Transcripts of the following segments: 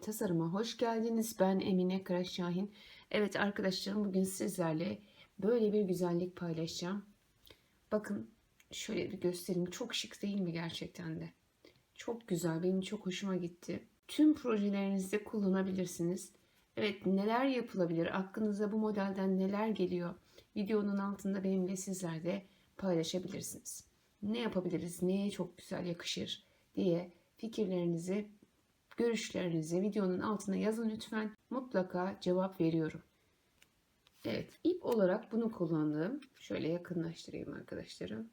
tasarıma hoş geldiniz. Ben Emine Karaşahin. Evet arkadaşlarım bugün sizlerle böyle bir güzellik paylaşacağım. Bakın şöyle bir göstereyim. Çok şık değil mi gerçekten de? Çok güzel. Benim çok hoşuma gitti. Tüm projelerinizde kullanabilirsiniz. Evet neler yapılabilir? Aklınıza bu modelden neler geliyor? Videonun altında benimle sizler de paylaşabilirsiniz. Ne yapabiliriz? Neye çok güzel yakışır diye fikirlerinizi görüşlerinizi videonun altına yazın lütfen. Mutlaka cevap veriyorum. Evet, ip olarak bunu kullandım. Şöyle yakınlaştırayım arkadaşlarım.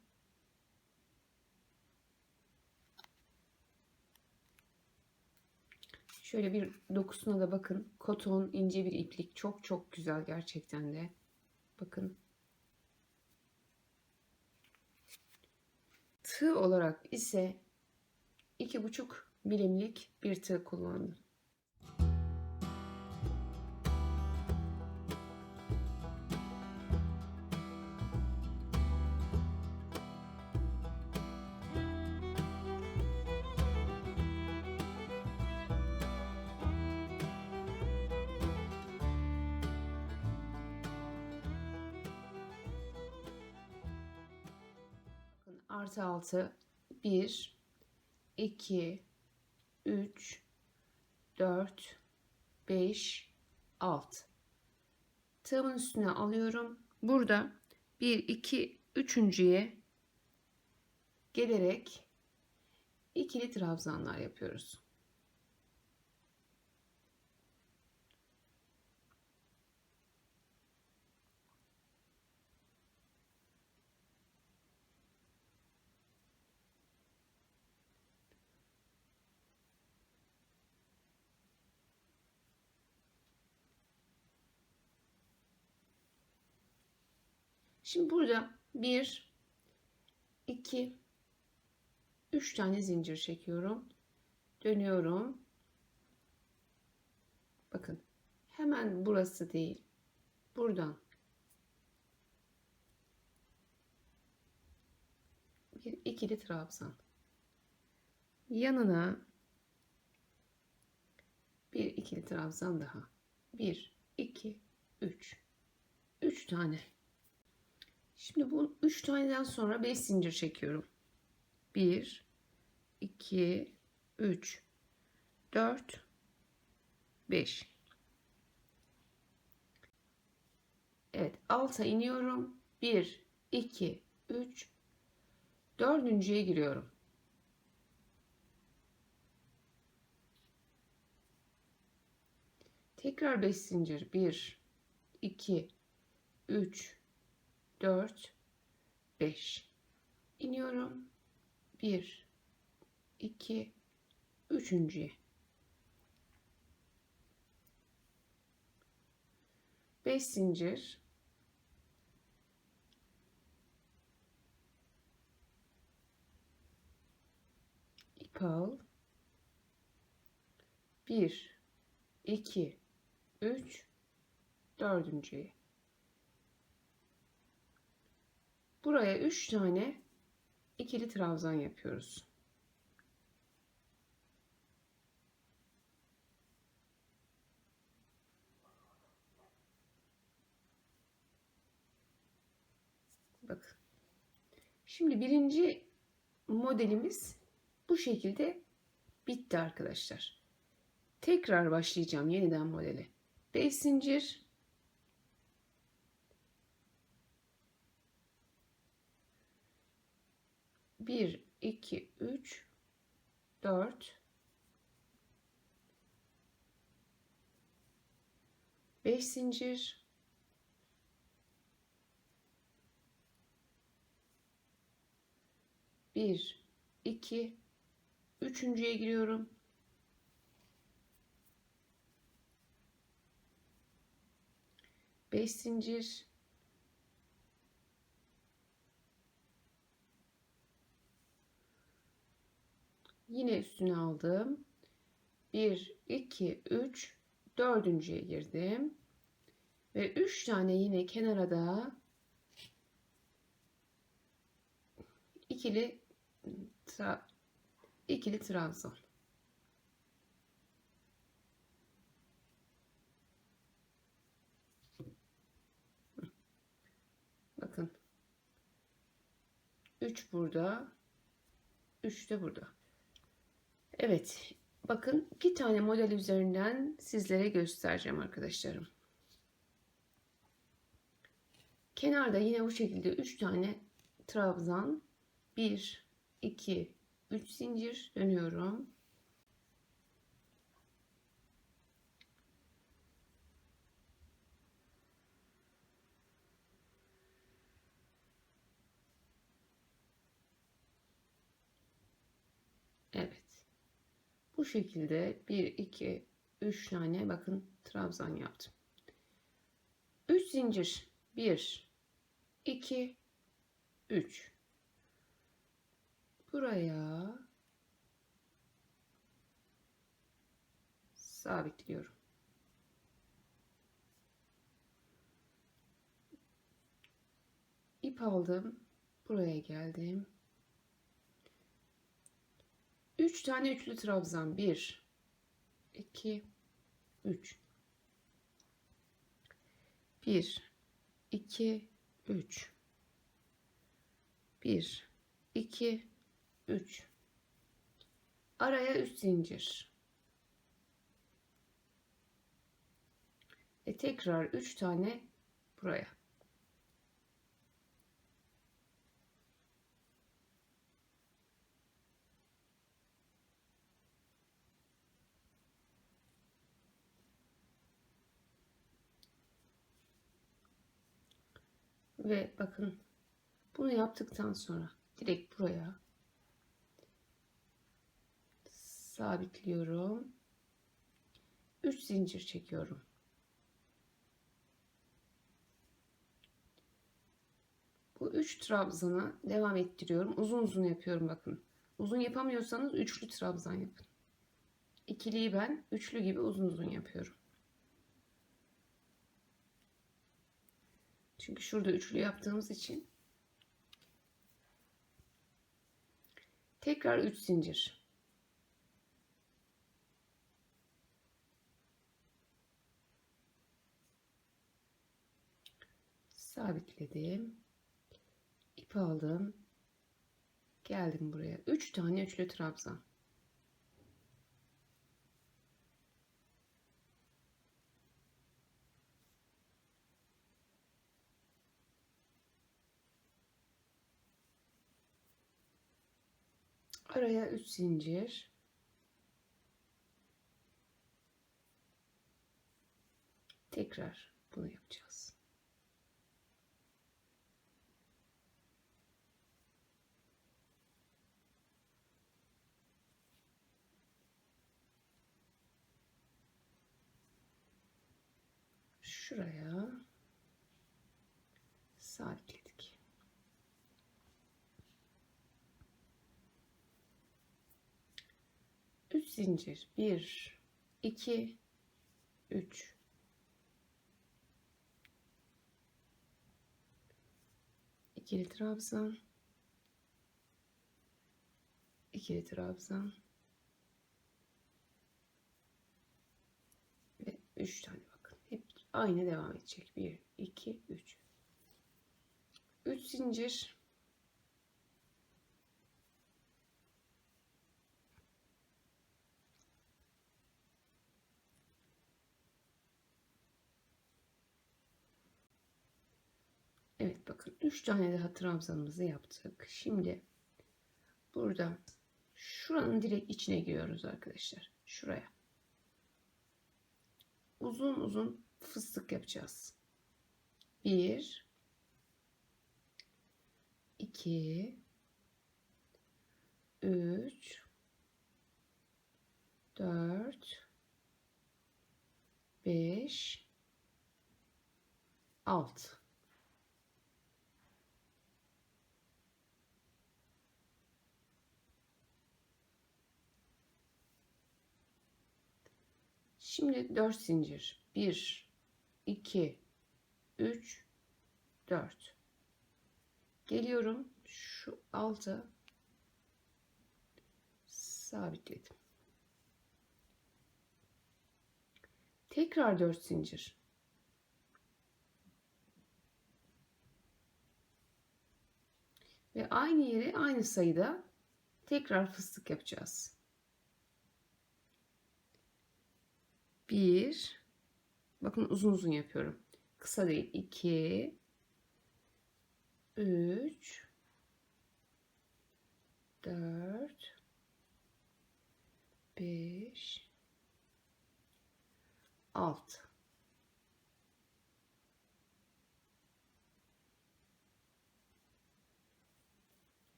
Şöyle bir dokusuna da bakın. Koton ince bir iplik. Çok çok güzel gerçekten de. Bakın. Tığ olarak ise iki buçuk milimlik bir tığ kullandım. Artı altı bir, iki, 3 4 5 6 tığımın üstüne alıyorum. Burada 1 2 üçüncüye gelerek ikili trabzanlar yapıyoruz. Şimdi burada 1 2 3 tane zincir çekiyorum. Dönüyorum. Bakın. Hemen burası değil. Buradan bir ikili trabzan. Yanına bir ikili trabzan daha. 1 2 3 3 tane Şimdi bu 3 taneden sonra 5 zincir çekiyorum. 1 2 3 4 5 Evet alta iniyorum. 1 2 3 dördüncüye giriyorum. Tekrar 5 zincir. 1 2 3 4 5 iniyorum. 1 2 üçüncüye 5 zincir. İp al. 1 2 3 dördüncüye Buraya 3 tane ikili trabzan yapıyoruz. Bakın. Şimdi birinci modelimiz bu şekilde bitti arkadaşlar. Tekrar başlayacağım yeniden modele. 5 zincir 1 2 3 4 5 zincir. Bir iki üçüncüye giriyorum. Beş zincir Yine üstüne aldım. 1, 2, 3, dördüncüye girdim. Ve 3 tane yine kenara da ikili tra, ikili trabzan. Bakın. 3 burada. 3 de burada. Evet. Bakın iki tane model üzerinden sizlere göstereceğim arkadaşlarım. Kenarda yine bu şekilde 3 tane trabzan 1 2 3 zincir dönüyorum. Evet. Bu şekilde 1 2 3 tane bakın trabzan yaptım. 3 zincir 1 2 3 buraya sabitliyorum. İp aldım. Buraya geldim. 3 tane üçlü trabzan. 1 2 3 1 2 3 1 2 3 araya 3 zincir. Ve tekrar 3 tane buraya ve bakın bunu yaptıktan sonra direkt buraya sabitliyorum. 3 zincir çekiyorum. Bu 3 trabzanı devam ettiriyorum. Uzun uzun yapıyorum bakın. Uzun yapamıyorsanız üçlü trabzan yapın. İkiliyi ben üçlü gibi uzun uzun yapıyorum. Çünkü şurada üçlü yaptığımız için tekrar 3 zincir. sabitledim. İp aldım. Geldim buraya. 3 tane üçlü trabzan. Araya 3 zincir. Tekrar bunu yapacağız. Şuraya sabit 3 zincir. 1 2 3 ikili trabzan. İkili trabzan. Ve 3 tane bakın. Hep aynı devam edecek. 1 2 3 3 zincir. Evet bakın 3 tane daha trabzanımızı yaptık. Şimdi burada şuranın direkt içine giriyoruz arkadaşlar. Şuraya. Uzun uzun fıstık yapacağız. 1 2 3 4 5 6 Şimdi 4 zincir. 1 2 3 4 geliyorum şu altı sabitledim tekrar 4 zincir Ve aynı yere aynı sayıda tekrar fıstık yapacağız. Bir, bakın uzun uzun yapıyorum. Kısa değil. İki, üç, dört, beş, altı.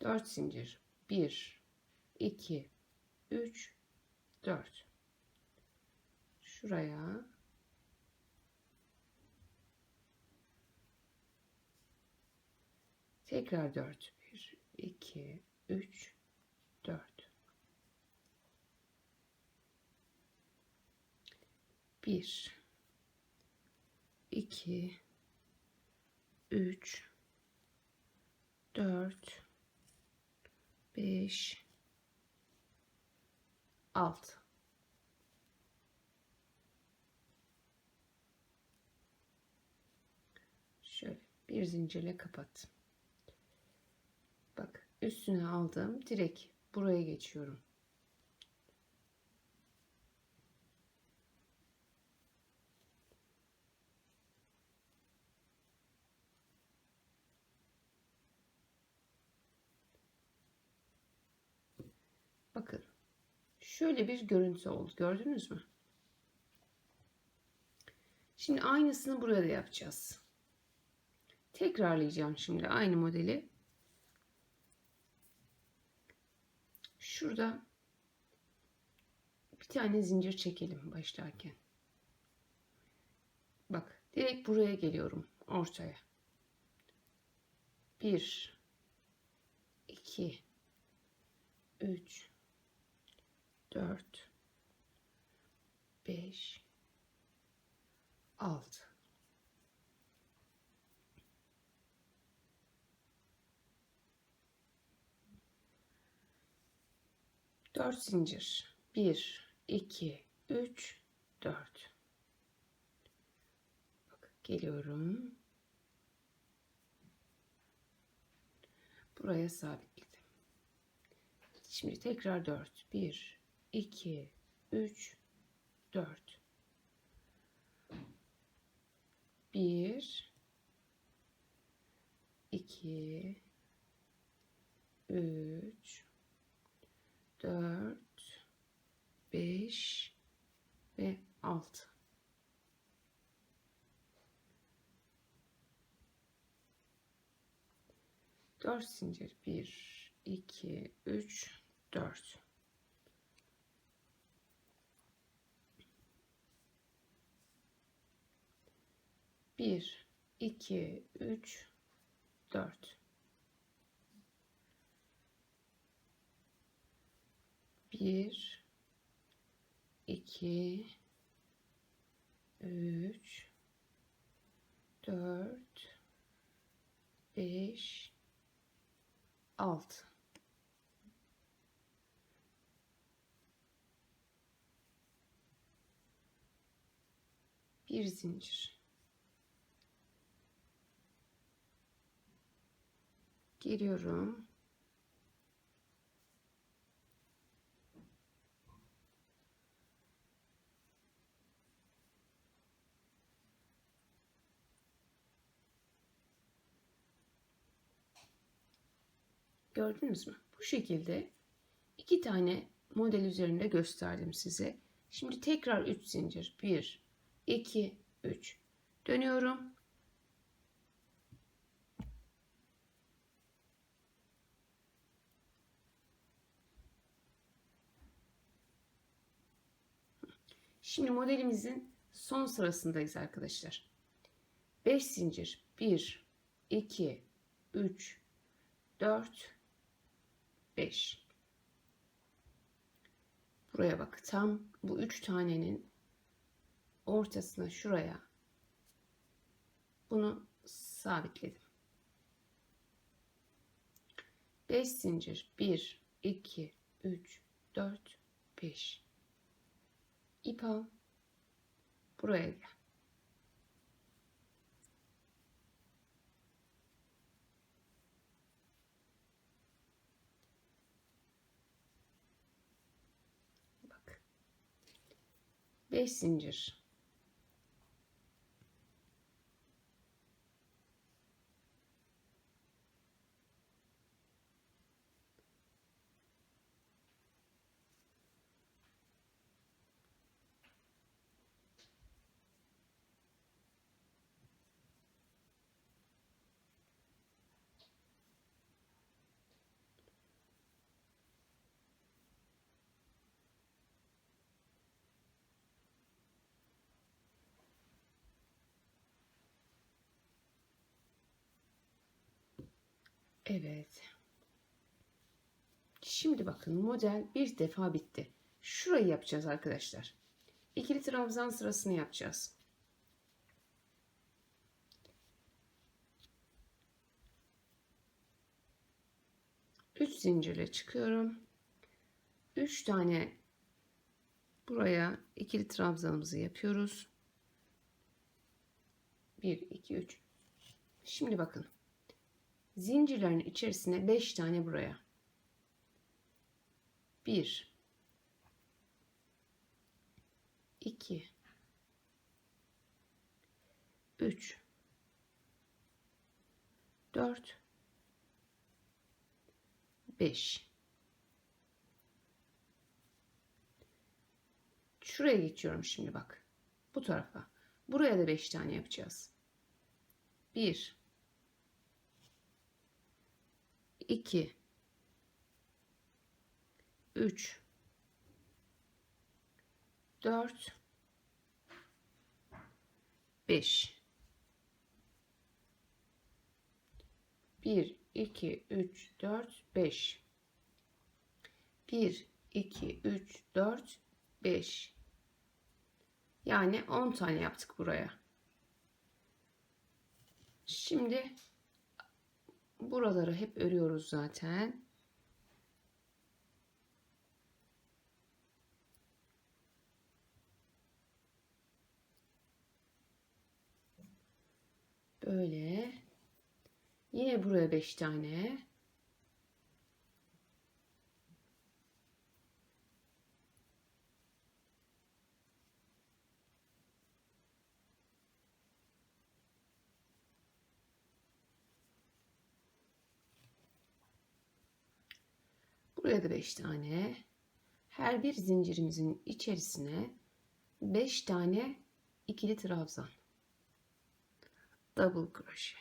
Dört zincir. Bir, iki, üç, dört. Şuraya tekrar dört. Bir, iki, üç, dört. Bir, iki, üç, dört, 5 6 Şöyle bir zincirle kapat. Bak üstüne aldım. Direkt buraya geçiyorum. Bakın. Şöyle bir görüntü oldu. Gördünüz mü? Şimdi aynısını burada da yapacağız. Tekrarlayacağım şimdi aynı modeli. Şurada bir tane zincir çekelim başlarken. Bak direkt buraya geliyorum ortaya. 1 2 3 4 5 6 4 zincir. 1 2 3 4 Bak geliyorum. Buraya sabitledim. Şimdi tekrar 4 1 2 3 4 1 2 3 4 5 ve 6 4 zincir. 1 2 3 4 1 2 3 4 1 2 3 4 5 6 bir zincir. Giriyorum Gördünüz mü? Bu şekilde iki tane model üzerinde gösterdim size. Şimdi tekrar 3 zincir. 1, 2, 3. Dönüyorum. Şimdi modelimizin son sırasındayız arkadaşlar. 5 zincir. 1, 2, 3, 4, 5. Buraya bak. Tam bu üç tanenin ortasına şuraya bunu sabitledim. 5 zincir 1 2 3 4 5 ip al buraya gel 5 zincir. Evet. Şimdi bakın model bir defa bitti. Şurayı yapacağız arkadaşlar. İkili trabzan sırasını yapacağız. Üç zincirle çıkıyorum. Üç tane buraya ikili trabzanımızı yapıyoruz. Bir, iki, üç. Şimdi bakın zincirlerin içerisine 5 tane buraya. 1 2 3 4 5 Şuraya geçiyorum şimdi bak. Bu tarafa. Buraya da 5 tane yapacağız. 1 2 3 4 5 1 2 3 4 5 1 2 3 4 5 yani 10 tane yaptık buraya. Şimdi buraları hep örüyoruz zaten. Böyle. Yine buraya 5 tane. Buraya da 5 tane. Her bir zincirimizin içerisine 5 tane ikili trabzan. Double crochet.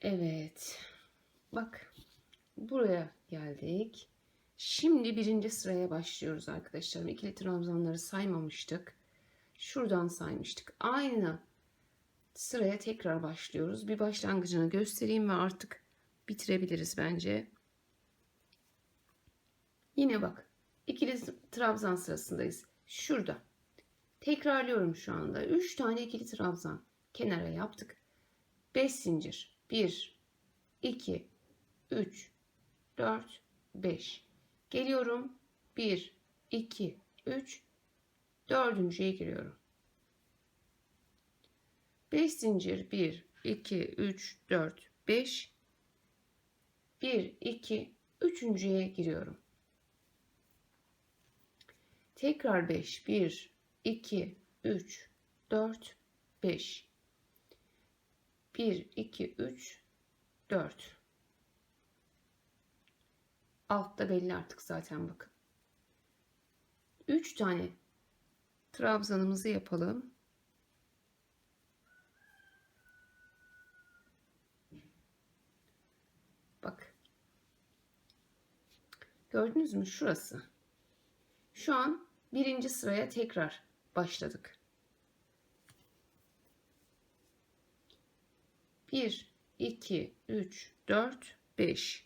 Evet. Bak. Buraya geldik. Şimdi birinci sıraya başlıyoruz arkadaşlar. İkili trabzanları saymamıştık. Şuradan saymıştık. Aynı sıraya tekrar başlıyoruz. Bir başlangıcını göstereyim ve artık bitirebiliriz bence. Yine bak. İkili trabzan sırasındayız. Şurada. Tekrarlıyorum şu anda. 3 tane ikili trabzan kenara yaptık. 5 zincir. 1 2 3 4 5 geliyorum. 1 2 3 dördüncüye giriyorum. 5 zincir. 1 2 3 4 5 1 2 üçüncüye giriyorum. Tekrar 5 1 2 3 4 5 1 2 3 4 Altta belli artık zaten bakın. 3 tane trabzanımızı yapalım. Bak. Gördünüz mü şurası? Şu an birinci sıraya tekrar başladık. 1 2 3 4 5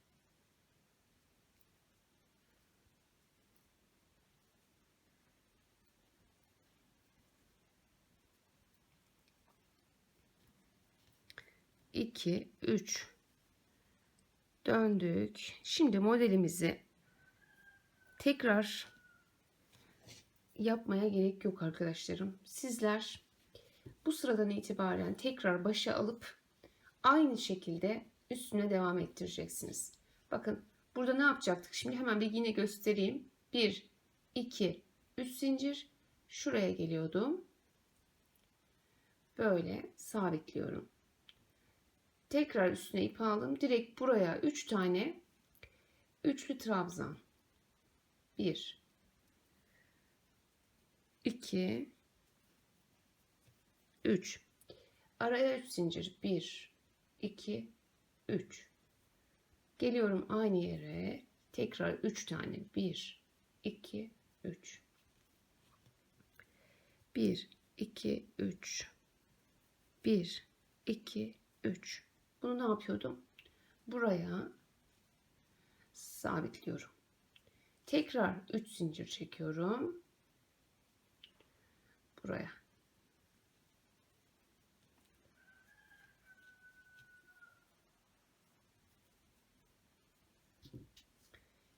İki, üç. Döndük. Şimdi modelimizi tekrar yapmaya gerek yok arkadaşlarım. Sizler bu sıradan itibaren tekrar başa alıp aynı şekilde üstüne devam ettireceksiniz. Bakın burada ne yapacaktık? Şimdi hemen bir yine göstereyim. 1, 2, 3 zincir. Şuraya geliyordum. Böyle sabitliyorum. Tekrar üstüne ip aldım. Direkt buraya 3 tane üçlü trabzan. 1 2 3 Araya 3 zincir. 1 2 3 Geliyorum aynı yere. Tekrar 3 tane. 1 2 3 1 2 3 1 2 3 Bunu ne yapıyordum? Buraya sabitliyorum. Tekrar 3 zincir çekiyorum. Buraya.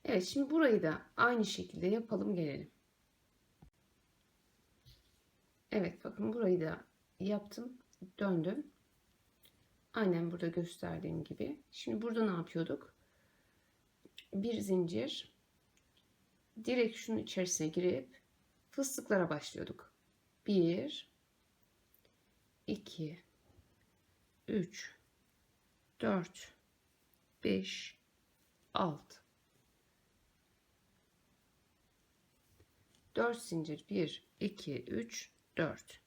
Evet şimdi burayı da aynı şekilde yapalım gelelim. Evet bakın burayı da yaptım. Döndüm. Aynen burada gösterdiğim gibi. Şimdi burada ne yapıyorduk? Bir zincir. Direkt şunun içerisine girip fıstıklara başlıyorduk. 1 2 3 4 5 6 4 zincir 1 2 3 4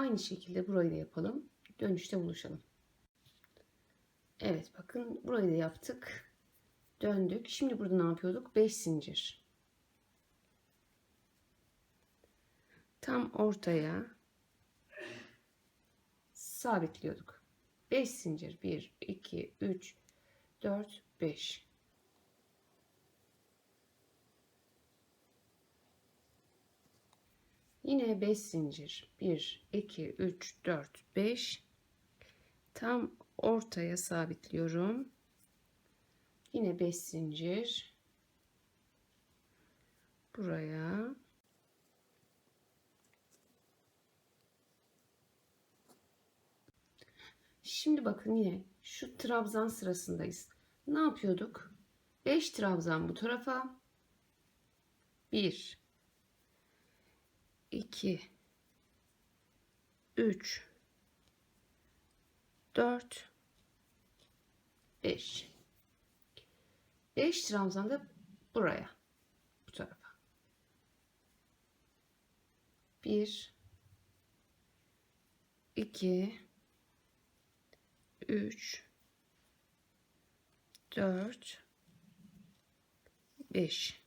Aynı şekilde burayı da yapalım. Dönüşte buluşalım. Evet bakın burayı da yaptık. Döndük. Şimdi burada ne yapıyorduk? 5 zincir. Tam ortaya sabitliyorduk. 5 zincir. 1, 2, 3, 4, 5. Yine 5 zincir. 1, 2, 3, 4, 5. Tam ortaya sabitliyorum. Yine 5 zincir. Buraya. Şimdi bakın yine şu trabzan sırasındayız. Ne yapıyorduk? 5 trabzan bu tarafa. 1 2 3 4 5 5 trabzan da buraya bu tarafa. 1 2 3 4 5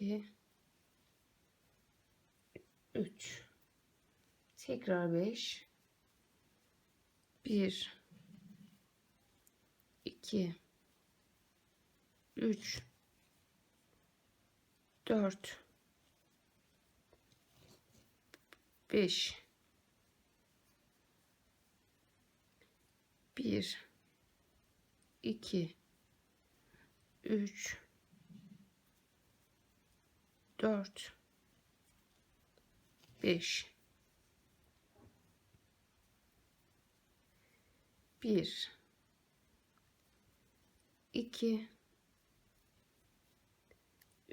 2 3 tekrar 5 1 2 3 4 5 1 2 3 4 5 1 2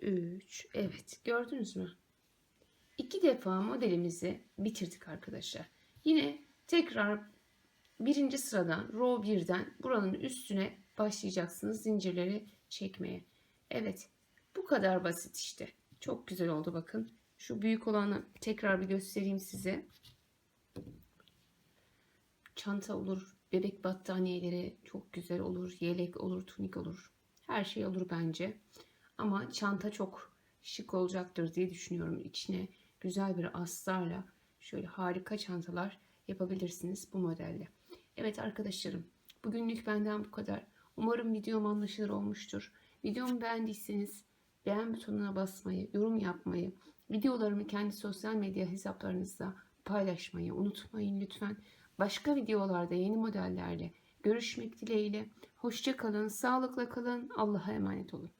3 Evet gördünüz mü? İki defa modelimizi bitirdik arkadaşlar. Yine tekrar birinci sıradan row 1'den buranın üstüne başlayacaksınız zincirleri çekmeye. Evet bu kadar basit işte. Çok güzel oldu bakın. Şu büyük olanı tekrar bir göstereyim size. Çanta olur, bebek battaniyeleri çok güzel olur, yelek olur, tunik olur. Her şey olur bence. Ama çanta çok şık olacaktır diye düşünüyorum. İçine güzel bir astarla şöyle harika çantalar yapabilirsiniz bu modelle. Evet arkadaşlarım bugünlük benden bu kadar. Umarım videom anlaşılır olmuştur. Videomu beğendiyseniz beğen butonuna basmayı, yorum yapmayı, videolarımı kendi sosyal medya hesaplarınızda paylaşmayı unutmayın lütfen. Başka videolarda yeni modellerle görüşmek dileğiyle. Hoşça kalın, sağlıkla kalın, Allah'a emanet olun.